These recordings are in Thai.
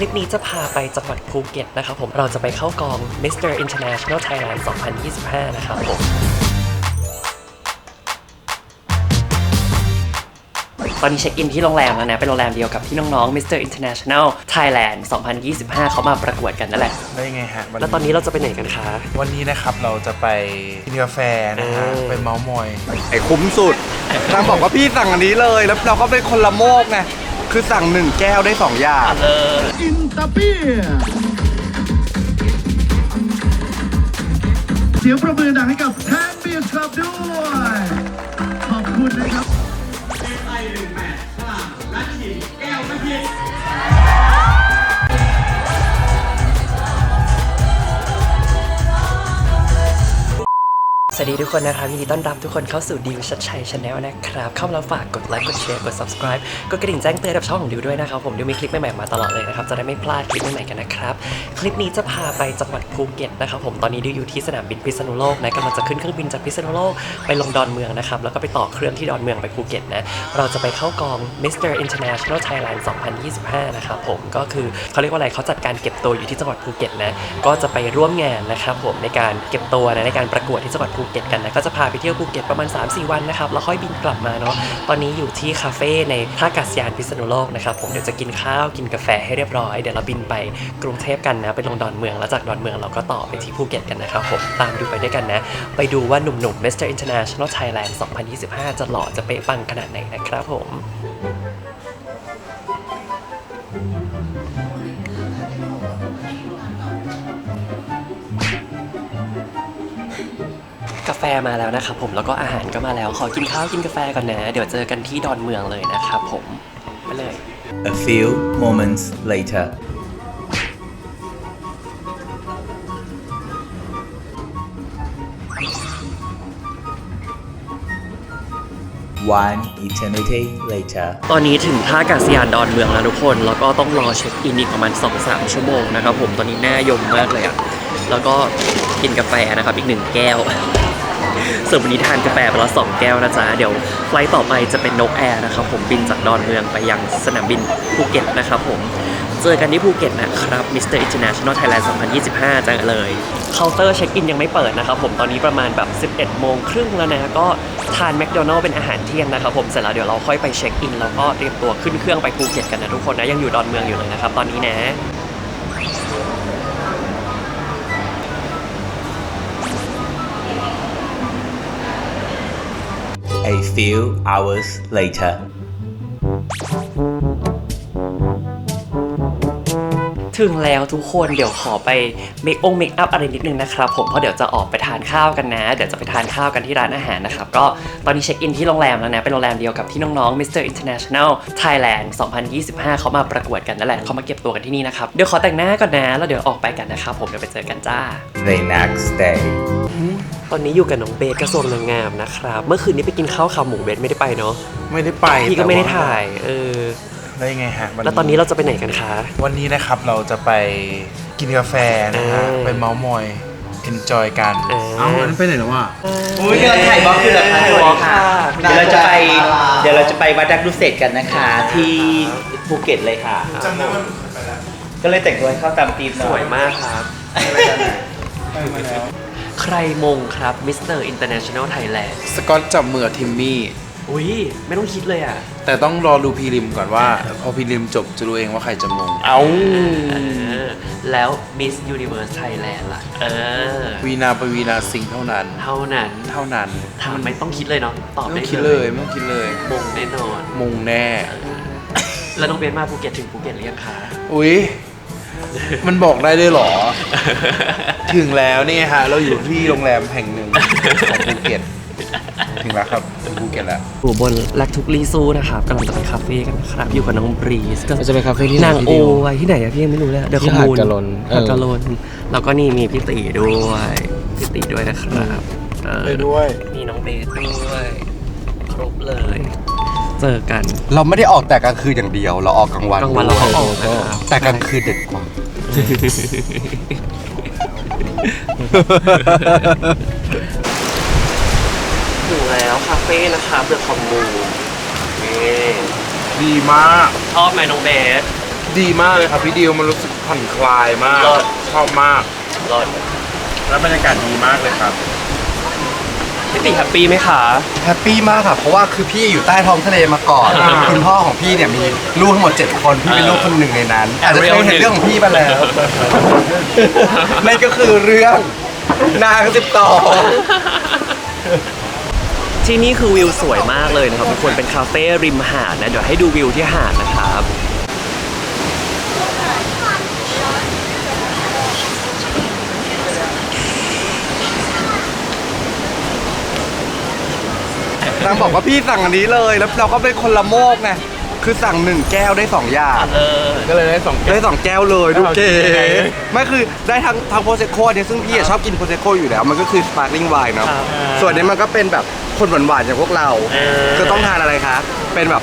คลิปนี้จะพาไปจังหวัดภูเก็ตนะครับผมเราจะไปเข้ากอง Mr. International Thailand 2025 นะครับผมตอนนี้เช็คอินที่โรงแรมแล้วนะ เป็นโรงแรมเดียวกับที่น้องๆ Mr. International Thailand 2025 เขามาประกวดกันนั่นแหละ ได้ไงฮะวัแล้วตอนนี้เราจะไปไหนกันคะ วันนี้นะครับเราจะไปกินกาแฟนะฮะเออ ไปเมาส์มอยไอ้คุ้มสุดนางบอกว่าพี่สั่งอันนี้เลย แล้วเราก็เป็นคนละโมกไง คือสั่งหนึ่งแก้วได้สองอย่างเอออินตาเปียเสียงประมือดังให้กับแทนเบียร์ครับด้วย ขอบคุณนะครับ ดีทุกคนนะครับยินดีต้อนรับทุกคนเข้าสู่ดิวชัดชัยชาแนลนะครับ เข้ามาแล้วฝากกดไลค์กดแชร์กด subscribe กดกระดิ่งแจ้งเตือนกับช่องของดิวด้วยนะครับผมดิวมีคลิปใหม่ๆมาตลอดเลยนะครับ จะได้ไม่พลาดคลิปใหม่ๆกันนะครับ คลิปนี้จะพาไปจังหวัดภูเก็ตนะครับผมตอนนี้ดิวอยู่ที่สนามบินพิษณุโลกนะกำลังจะขึ้นเครื่องบินจากพิษณุโลกไปลงดอนเมืองนะครับแล้วก็ไปต่อเครื่องที่ดอนเมืองไปภูเก็ตนะเราจะไปเข้ากอง Mr. International Thailand 2025 นะครับผมก็คือเขาเรียกว่าอะไรเขาจัดการเก็บตัวอยู่ที่จังหวัดภูเก็ตนะก็จะไปร่วมงานนะครับผมในการเก็บตัวนะในการประกวดที่จังหวัดภูเก็ตกันนะก็จะพาไปเที่ยวภูเก็ตประมาณ 3-4 วันนะครับแล้วค่อยบินกลับมาเนาะตอนนี้อยู่ที่คาเฟ่ในท่าอากาศยานพิษณุโลกนะครับผมเดี๋ยวจะกินข้าวกินกาแฟให้เรียบร้อยเดี๋ยวเราบินไปกรุงเทพกันนะไปลงดอนเมืองแล้วจากดอนเมืองเราก็ต่อไปที่ภูเก็ตกันนะครับผมตามดูไปด้วยกันนะ ไปดูว่าหนุ่มๆ Mr. International Thailand 2025 จะหล่อจะเป๊ะปังขนาดไหนนะครับผม แฟมาแล้วนะครับผมแล้วก็อาหารก็มาแล้ว ขอกินข้าวกินกาแฟก่อนนะ เดี๋ยวเจอกันที่ดอนเมืองเลยนะครับผมไปเลย A few moments later. One eternity later. ตอนนี้ถึงท่าอากาศยานดอนเมืองแล้วทุกคน แล้วก็ต้องรอเช็คอินอีกประมาณ 2-3 ชั่วโมงนะครับผม ตอนนี้หน้ายมมากเลยอะแล้วก็กินกาแฟนะครับ อีกหนึ่งแก้ว ส่วนวันนี้ทานกาแฟไปแล้วสองแก้วนะจ๊ะ เดี๋ยวไฟล์ต่อไปจะเป็นนกแอร์นะครับผมบินจากดอนเมืองไปยังสนามบินภูเก็ตนะครับผมเจอกันที่ภูเก็ตนะครับ Mr. International Thailand 2025เจอกันเลย เคาน์เตอร์เช็คอินยังไม่เปิดนะครับผมตอนนี้ประมาณแบบ 11 โมงครึ่งแล้วนะ ก็ทานแมคโดนัลล์เป็นอาหารเที่ยงนะครับผมเสร็จแล้วเดี๋ยวเราค่อยไปเช็คอิน แล้วก็เตรียมตัวขึ้นเครื่องไปภูเก็ตกันนะทุกคนนะ ยังอยู่ดอนเมืองอยู่เลยนะครับตอนนี้นะ A few hours later. ถึงแล้วทุกคนเดี๋ยวขอไปเมคองเมคอัพอะไรนิดนึงนะครับผมเพราะเดี๋ยวจะออกไปทานข้าวกันนะ เดี๋ยวจะไปทานข้าวกันที่ร้านอาหารนะครับ ก็ตอนนี้เช็คอินที่โรงแรมแล้วนะ เป็นโรงแรมเดียวกับที่น้องๆ Mr. International Thailand 2025 เขามาประกวดกันนั่นแหละเขามาเก็บตัวกันที่นี่นะครับ เดี๋ยวขอแต่งหน้าก่อนนะ แล้วเดี๋ยวออกไปกันนะครับผมเดี๋ยวไปเจอกันจ้า The next day. ตอนนี้อยู่กับน้องเบสกระทรวงนางงามนะครับ เมื่อคืนนี้ไปกินข้าวขาหมูเบสไม่ได้ไปเนาะ ไม่ได้ไปพี่ก็ไม่ได้แต่ว่ถ่าย เออ ได้ไงฮะแล้วตอนนี้เราจะไปไหนกันคะ วันนี้นะครับเราจะไปกินกาแฟนะฮะ เออ ไปเมาส์มอย enjoy กัน เอาอันไปไหนแล้ววะอุ้ยเดี๋ยวเราถ่ายบล็อกอยู่เหรอคะถ่ายบล็อกค่ะ เดี๋ยวเราจะไป เดี๋ยวเราจะไปวัดดักดุเสกกันนะคะ ที่ภูเก็ตเลยค่ะ จำได้ว่าหนูเคยไปแล้วก็เลยแต่งตัวให้เข้าตามธีมหสน่อวยมากครับ ไปมาแล้ว ใครมงครับ Mr. International Thailand สกอตจับมือกับทิมมี่ อุ้ยไม่ต้องคิดเลยอะ แต่ต้องรอดูพรีริมก่อนว่า พอพรีริมจบจะรู้เองว่าใครจะมง เอาแล้ว Miss Universe Thailand ล่ะ เออ วีนาไปวีนาสิงห์เท่านั้น เท่านั้นเท่านั้นทำไม่ต้องคิดเลยเนาะตอบไม่ต้ได้องคิดเลยไม่ต้องคิดเลย มงแน่นอน มงแน่ แล้วน้องเบนมาภูเก็ตถึงภูเก็ตหรือยังคะ อุ๊ย มันบอกได้ด้วยเหรอ ถึงแล้วนี่ฮะ เราอยู่ที่โรงแรมแห่งหนึ่งของภูเก็ต ถึงแล้วครับถึงภูเก็ตแล้ว อยู่บนแลกทุกรีซูนะครับกำลังจะไปคาเฟ่กันนะครับ อยู่กับน้องบรีสเราจะไปคาเฟ่ที่ไหนนางพี่โอดิวไว้ที่ไหนอะพี่ยังไม่รู้เลยเดี๋ยวที่ข้อมูลหาดกะลนเออหาดกะลนแล้วก็นี่มีพี่ตีด้วยพี่ตีด้วยนะครับเออไปด้วย มีน้องเบสด้วย ครบเลย เจอกัน เราไม่ได้ออกแต่กลางคืนอย่างเดียว เราออกกลางวันกลางวันเราด้ก็ยออกนะครับ แต่กลางคืนเด็ดกว่า ถึงแล้วคาเฟ่นะครับเดอะคอมมูนี่ดีมาก ชอบไหมน้องเบส ดีมากเลยครับพี่ดิวมันรู้สึกผ่อนคลายมากรอดชอบมาก รอด แล้วบรรยากาศดีมากเลยครับ พี่ติแฮปปี้ไหมคะ แฮปปี้มากค่ะเพราะว่าคือพี่อยู่ใต้ท้องทะเลมาก่อน อ่า คุณพ่อของพี่เนี่ยมีลูกทั้งหมด 7 คน พี่เป็นลูกคนหนึ่งในนั้น อาจจะเคยเห็น Ariel เรื่องของพี่มาแล้วนั่นก็คือเรื่องนางสิบต่อ ที่นี่คือวิวสวยมากเลยนะครับทุกคนเป็นคาเฟ่ริมหาดนะ เดี๋ยวให้ดูวิวที่หาดนะครับ นางบอกว่าพี่สั่งอันนี้เลย แล้วเราก็เป็นคนละโมกไงคือสั่งหนึ่งแก้วได้สองอย่างเออก็เลยได้สองแก้ว ได้สองแก้วเลยดูเก๋เอาจริงไง ไม่คือได้ทั้งทั้งโพเซโคเนี่ยซึ่งพี่อะชอบกินโพเซโคอยู่แล้ว มันก็คือสปาร์ l ลิงไวน์เนาะครับส่วนนี้มันก็เป็นแบบคนหวานๆอย่างพวกเรา เออ จะต้องทานอะไรคะ เป็นแบบ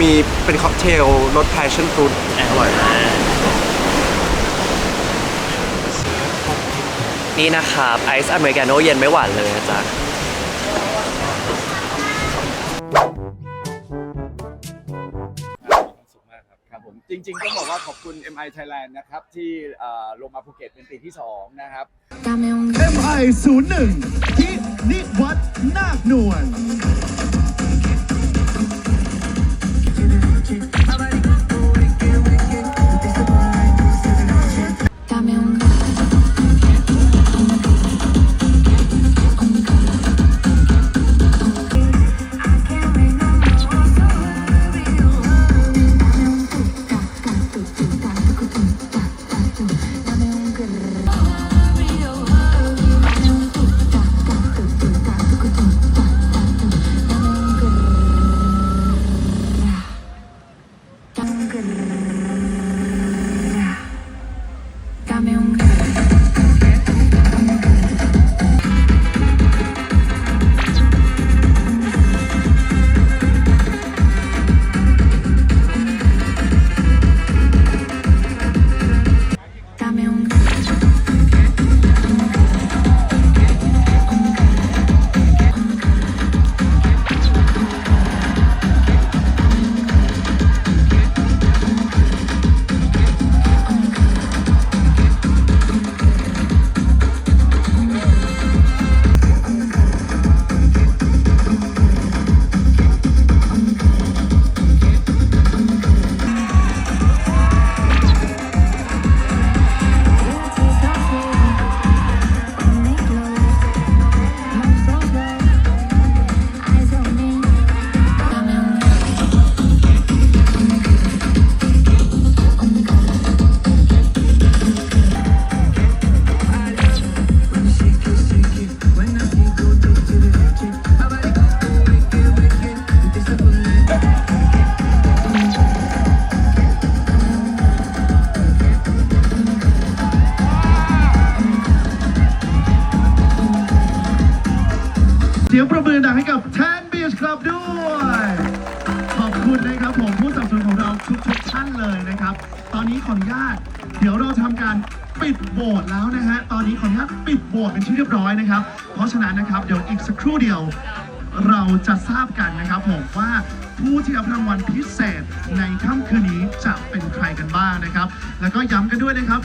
มีเป็นค็อกเทลรส passion fruit อร่อยมาก นี่นะครับไอซ์อเมริกาโน่เย็นไม่หวานเลยนะจ๊ะ จริงๆต้องบอกว่าขอบคุณ MI Thailand นะครับ ที่เอ่อลงมาภูเก็ตเป็นปีที่ 2 นะครับ MI 01ที่นิวัฒน์นาคนวล Criminal. โบสถ์แล้วนะฮะ ตอนนี้ขออนุญาตปิดโบสถ์เป็นที่เรียบร้อยนะครับ เพราะฉะนั้นนะครับเดี๋ยวอีกสักครู่เดียว เราจะทราบกันนะครับผมว่าผู้ที่รับรางวัลพิเศษในค่ำคืนนี้จะเป็นใครกันบ้างนะครับ แล้วก็ย้ำกันด้วยนะครับ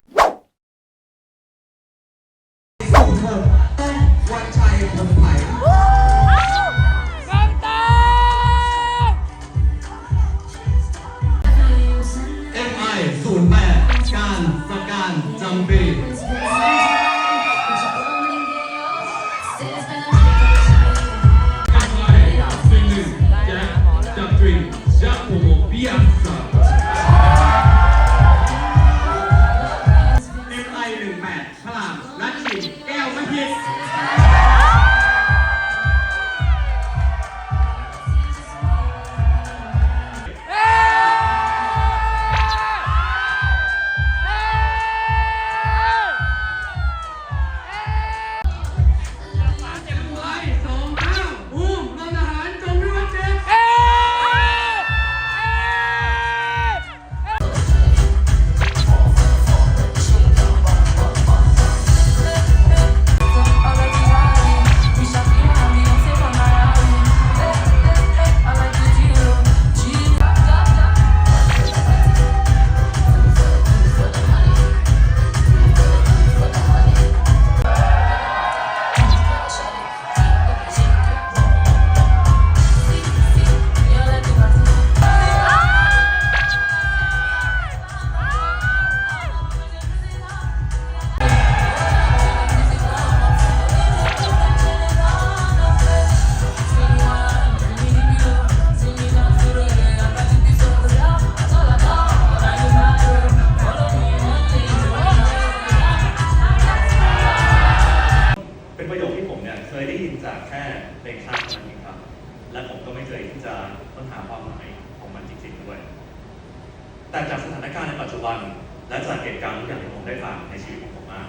ผมได้ผ่านในชีวิตของผมมา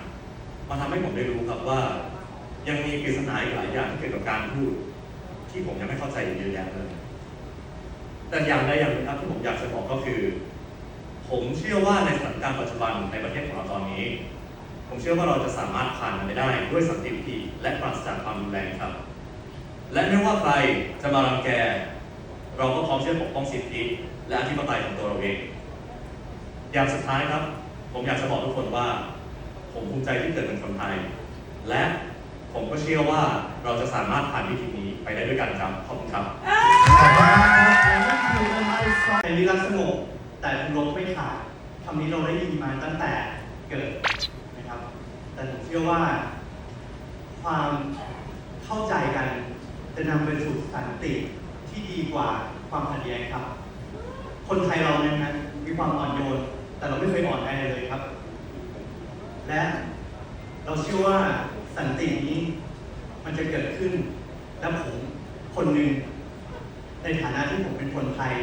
มันทำให้ผมได้รู้ครับว่า ยังมีปริศนาอีกหลายอย่างที่เกี่ยวกับการพูด ที่ผมยังไม่เข้าใจอีกเยอะแยะเลย แต่อย่างใดอย่างหนึ่งครับที่ผมอยากจะบอกก็คือ ผมเชื่อว่าในสถานการณ์ปัจจุบันในประเทศของเราตอนนี้ ผมเชื่อว่าเราจะสามารถผ่านมันไปได้ด้วยสันติวิธีและปราศจากความรุนแรงครับ และไม่ว่าใครจะมารังแก เราก็พร้อมที่จะปกป้องสิทธิและอธิปไตยของตัวเราเองอย่างสุดท้ายครับ ผมอยากจะบอกทุกคนว่า ผมภูมิใจที่เกิดเป็นคนไทย และผมก็เชื่อว่าเราจะสามารถผ่านวิกฤตนี้ไปได้ด้วยกันครับ ขอบคุณครับเป็นวิรักสงบแต่ลบไม่ขาดคำนี้เราได้ยินมาตั้งแต่เกิดนะครับ แต่ผมเชื่อว่า ความเข้าใจกันจะนำไปสู่สันติที่ดีกว่าความขัดแย้งครับ คนไทยเรานั้นนะมีความอ่อนโยน แต่เราไม่เคยอ่อนแอเลยครับ และเราเชื่อว่าสันตินี้มันจะเกิดขึ้น และผมคนหนึ่งในฐานะที่ผมเป็นคนไทย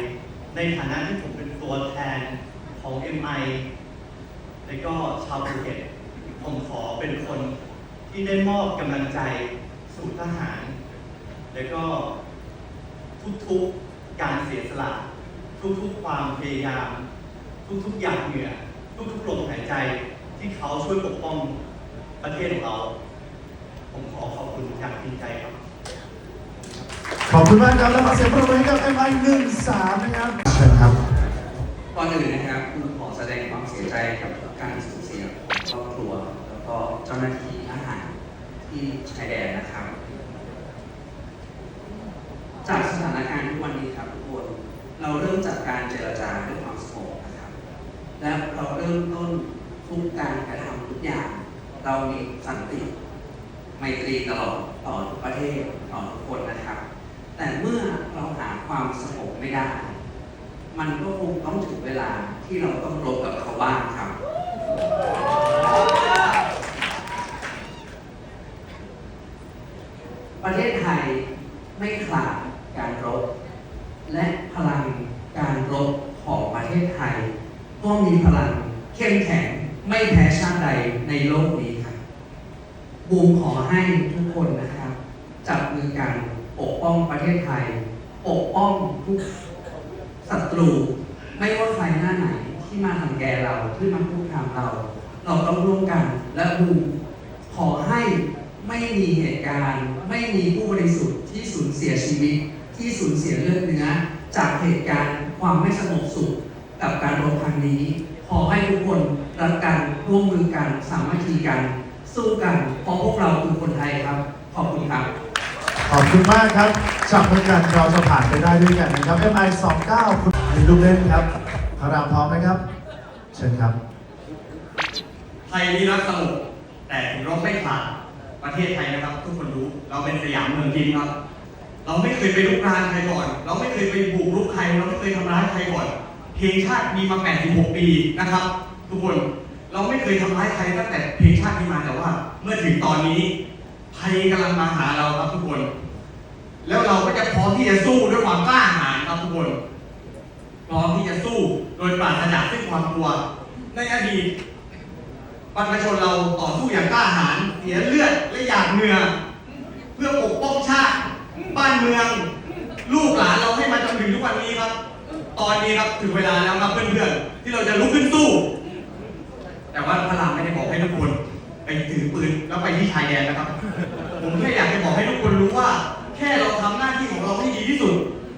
ในฐานะที่ผมเป็นตัวแทนของ MI และก็ชาวภูเก็ตผมขอเป็นคนที่ได้มอบกำลังใจสู่ทหาร และก็ทุกๆการเสียสละ ทุกๆความพยายาม ทุกๆหยาดเหงื่อทุกๆลมหายใจที่เขาช่วยปกป้องประเทศของเรา ผมขอขอบคุณจากจริงใจครับ ขอบคุณมากครับและขอเสียงปรบมือให้กับ MI 1 3นะครับเชิญครับก่อนอื่นนะครับผมขอแสดงความเสียใจกับการสูญเสียของครอบครัว แล้วก็เจ้าหน้าที่ทหารที่ชายแดนนะครับ จากสถานการณ์ทุกวันนี้ครับทุกคนเราเริ่มจากการเจรจาด้วยความสงบนะครับ และเราเริ่มต้นทุกการกระทำทุกอย่าง เรามีสันติไมตรีตลอดต่อทุกประเทศต่อทุกคนนะครับ แต่เมื่อเราหาความสงบไม่ได้ มันก็คงต้องถึงเวลาที่เราต้องรบกับเขาบ้างครับ ประเทศไทยไม่ขาดการรบ และพลังการรบของประเทศไทย ก็มีพลังเข้มแข็งไม่แพ้ชาติใดในโลกนี้ครับบูมขอให้ทุกคนนะครับ จับมือกันปกป้องประเทศไทย ปกป้องทุกศัตรู ไม่ว่าใครหน้าไหนที่มาทำแกเราที่มาพูดทำเรา เราต้องร่วมกันและบูมขอให้ไม่มีเหตุการณ์ ไม่มีผู้บริสุทธิ์ที่สูญเสียชีวิต ที่สูญเสียเลือดเนื้อ จากเหตุการณ์ความไม่สงบสุข กับการรบครั้งนี้ ขอให้ทุกคนรักกันร่วมมือกันสามัคคีกัน สู้กันเพราะพวกเราคือคนไทยครับ ขอบคุณครับ ขอบคุณมากครับจับมือกันเราจะผ่านไปได้ด้วยกันนะครับ MI 2 9คุณเป็นลูกเล่นครับพระรามพร้อมนะครับ เชิญครับ ไทยนี่รักสงบแต่ถึงรบไม่ขาดประเทศไทยนะครับ ทุกคนรู้เราเป็นสยามเมืองยิ้มครับ เราไม่เคยไปลุกรานใครก่อน เราไม่เคยไปบุกรุกใคร เราไม่เคยทำร้ายใครก่อน เพลงชาติมีมา 86 ปีนะครับ ทุกคนเราไม่เคยทำร้ายใครตั้งแต่เพลงชาติมีมาแต่ว่า เมื่อถึงตอนนี้ภัยกำลังมาหาเราครับทุกคน แล้วเราก็จะพร้อมที่จะสู้ด้วยความกล้าหาญครับทุกคนพร้อมที่จะสู้โดยปราศจากซึ่งความกลัว ในอดีตบรรพชนเราต่อสู้อย่างกล้าหาญเสียเลือดและหยาดเหงื่อเพื่อปกป้องชาติ บ้านเมือง ลูกหลานเราให้มาจนถึงทุกวันนี้ครับ ตอ นี้ครับถึงเวลาแล้วครับเพื่อนๆที่เราจะลุกขึ้นสู้ แต่ว่าพระรามไม่ได้บอกให้ทุกคนไปถือปืนแล้วไปที่ชายแดนนะครับ ผมแค่อยากจะบอกให้ทุกคนรู้ว่า แค่เราทำหน้าที่ของเราให้ดีที่สุด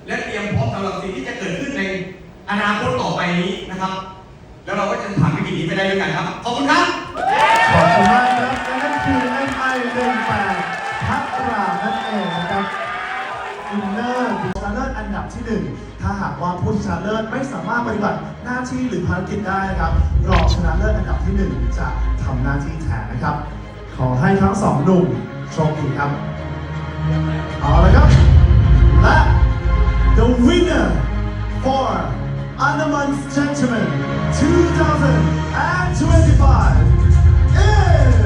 และเตรียมพร้อมสำหรับสิ่งที่จะเกิดขึ้นในอนาคตต่อไปนี้นะครับ แล้วเราก็จะผ่านวิกฤตนี้ไปได้ด้วยกันครับ ขอบคุณครับขอบคุณมากครับและนั่นคือ MI 1 8พักรานั่นเองนะครับอินเนอร์ผู้ชนะเลิศอันดับที่1ถ้า หากว่าผู้ชนะเลิศไม่สามารถปฏิบัติหน้าที่หรือภารกิจได้ครับรองชนะเลิศอันดับที่ 1 จะทำหน้าที่แทนนะครับ ขอให้ทั้งสองหนุ่มโชคดีครับเอาละครับ และ the winner for Andaman's Gentlemen 2025 is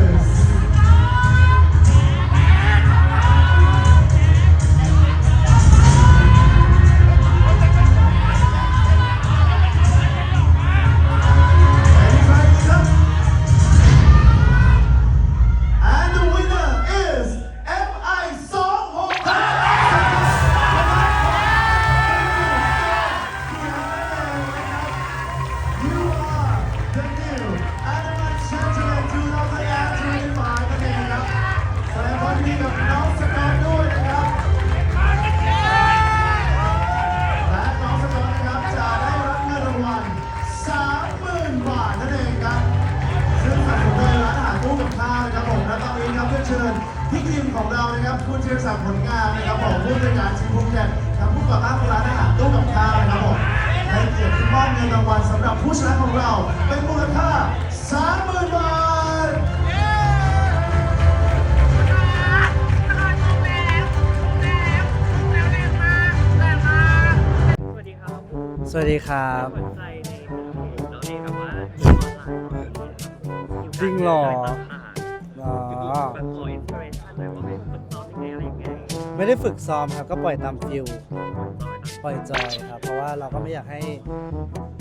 ำหรับผู้ชนะของเรา เป็นมูลค่า30,000บาท สวัสดีครับจริงเหรอ อ๋อไม่ได้ฝึกซ้อมครับ ก็ปล่อยตามฟิล ปล่อยจอยครับ เพราะว่าเราก็ไม่อยากให้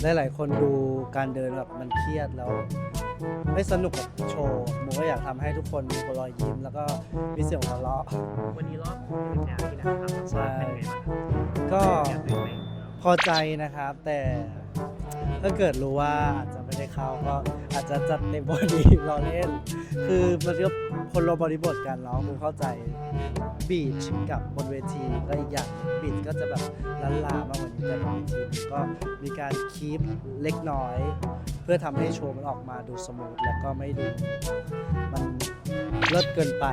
หลาย ๆ คนดูการเดินแบบมันเครียดแล้ว ไม่สนุกกับโชว์หมูก็อยากทำให้ทุกคนมีรอยยิ้ม แล้วก็มีเสียงหัวเราะ วันนี้รอบเป็นแนวที่นะครับใช่ก็พอใจนะครับ แต่ถ้าเกิดรู้ว่าอาจจะไม่ได้เข้าก็อาจจะจัดในบอดีเราเล่น คือมันก็คนละบริบทกันเนาะคือเข้าใจ บีชกับบนเวทีก็อีกอย่างบีชก็จะแบบลันลามากกว่านี้แต่บนเวทีมันก็มีการคีปเล็กน้อย เพื่อทำให้โชว์มันออกมาดูสมูทแล้วก็ไม่ดู มันเลิศเกินไป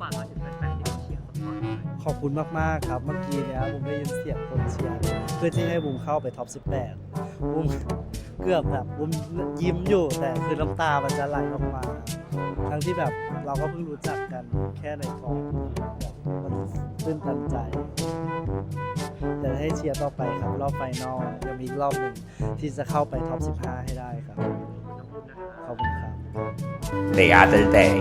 ฝากมาถึงแฟนๆที่เชียร์สปอร์ตขอบคุณมาก ๆ ครับ เมื่อกี้เนี่ยบุมได้ยินเสียงคนเชียร์เพื่อที่ให้บุมเข้าไปท็อป 18บุมเกือบแบบบุมยิ้มอยู่แต่คือน้ำตามันจะไหลออกมา ทั้งที่แบบ เราก็เพิ่งรู้จักกันแค่ในกองแบบมันตื้นตันใจ แต่ให้เชียร์ต่อไปครับ รอบไฟนอลยังมีอีกรอบหนึ่งที่จะเข้าไปท็อป 15 ให้ได้ครับ ขอบคุณครับ The other day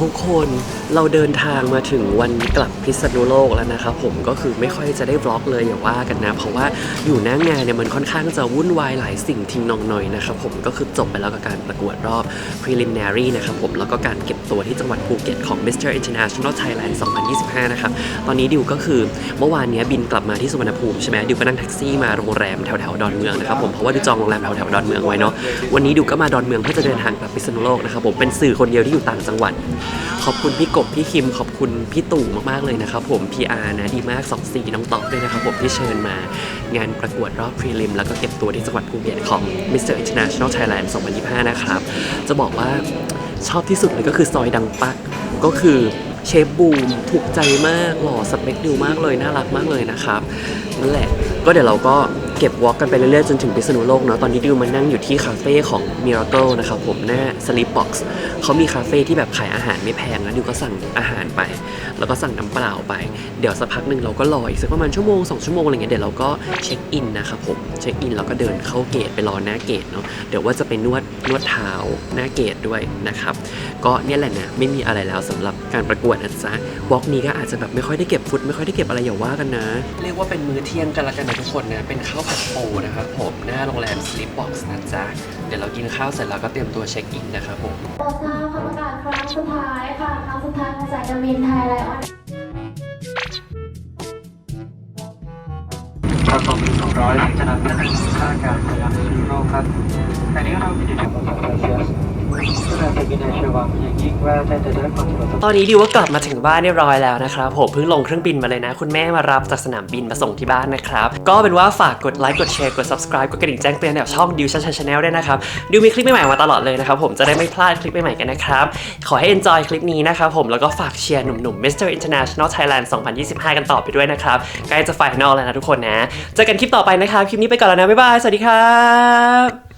ทุกคนเราเดินทางมาถึงวันกลับพิษณุโลกแล้วนะครับผมก็คือไม่ค่อยจะได้บล็อกเลยอย่าว่ากันนะ เพราะว่าอยู่หน้างานเนี่ยมันค่อนข้างจะวุ่นวายหลายสิ่งทิ้งนองหน่อยนะครับผมก็คือจบไปแล้วกับการประกวดรอบ preliminary นะครับผมแล้วก็การเก็บตัวที่จังหวัดภูเก็ตของ Mr. International Thailand 2025 นะครับ ตอนนี้ดิวก็คือเมื่อวานเนี้ยบินกลับมาที่สุวรรณภูมิใช่ไหมดิวก็นั่งแท็กซี่มาโรงแรมแถวแถวดอนเมืองนะครับผมเพราะว่าดิวจองโรงแรมแถวแถวดอนเมืองไว้เนาะวันนี้ดิวก็มาดอนเมืองเพื่อจะเดินทางกลับพิษณุโลกนะครับผมเป็นสื่อคนเดียวที่อยู่ต่างจังหวัดขอบคุณพี่กบพี่คิม ขอบคุณพี่ตู่มากๆเลยนะครับผม PR นะดีมาก24น้องต๊อกด้วยนะครับผมที่เชิญมางานประกวดรอบพรีลิมแล้วก็เก็บตัวที่จังหวัดภูเก็ตของ Mr. International Thailand 2025 นะครับ จะบอกว่าชอบที่สุดเลยก็คือซอยดังปักก็คือเชฟบูมถูกใจมากหล่อสเปคดิวมากเลย น่ารักมากเลยนะครับนั่นแหละก็เดี๋ยวเราก็ เก็บวอล์กกันไปเรื่อยๆ จนถึงพิษณุโลกเนาะตอนนี้ดิวมานั่งอยู่ที่คาเฟ่ของ Miracle นะครับผมหน้า Sleep Box เขามีคาเฟ่ที่แบบขายอาหารไม่แพงนะดิวก็สั่งอาหารไป แล้วก็สั่งน้ำเปล่าไป เดี๋ยวสักพักหนึ่งเราก็รออีกสักประมาณชั่วโมงสองชั่วโมงอะไรเงี้ยเดี๋ยวเราก็เช็คอินนะครับผมเช็คอินแล้วก็เดินเข้าเกตไปรอหน้าเกตเนาะเดี๋ยวว่าจะไปนวดนวดเท้าหน้าเกตด้วยนะครับก็เนี่ยแหละนะไม่มีอะไรแล้วสำหรับการประกวดนะจ๊ะวอล์กนี้ก็อาจจะแบบไม่ค่อยได้เก็บฟุตไม่ค่อยได้เก็บอะไรอย่าว่ากันนะ เรียกว่าเป็นมื้อเที่ยงกันละกันนะทุกคนนะเป็นข้าวผัดปูนะครับผมหน้าโรงแรม Sleep Box นะจ๊ะ เดี๋ยวเรากินข้าวเสร็จแล้วก็เตรียมตัวเช็คอินนะครับผมโปรดทราบคำประกาศครั้งสุดท้ายค่ะครั้งสุดท้ายของสายการบินไทยไลออนประสบสองร้อยจะนำท่านข้าอากาศยานชิโร่ครับแต่นี้เรามีจุดประสงค์เชียร์เพื่อเป็นในเชื่อหวังอย่างยิ่งว่าท่า ตอนนี้ดิวก็กลับมาถึงบ้านเรียบร้อยแล้วนะครับผมเพิ่งลงเครื่องบินมาเลยนะ คุณแม่มารับจากสนามบินมาส่งที่บ้านนะครับ ก็เป็นว่าฝากกดไลค์กดแชร์กด subscribe กดกระดิ่งแจ้งเตือนแนวช่องดิวชันชันชาแนลด้วยนะครับดิวมีคลิปใหม่ๆมาตลอดเลยนะครับผมจะได้ไม่พลาดคลิปใหม่ๆกันนะครับขอให้ enjoy คลิปนี้นะครับผมแล้วก็ฝากเชียร์หนุ่มๆ Mr. International Thailand 2025 กันต่อไปด้วยนะครับใกล้จะไฟนอลแล้วนะทุกคนนะเจอกันคลิปต่อไปนะครับคลิปนี้ไปก่อนแล้วนะบ๊ายบายสวัสดีครับ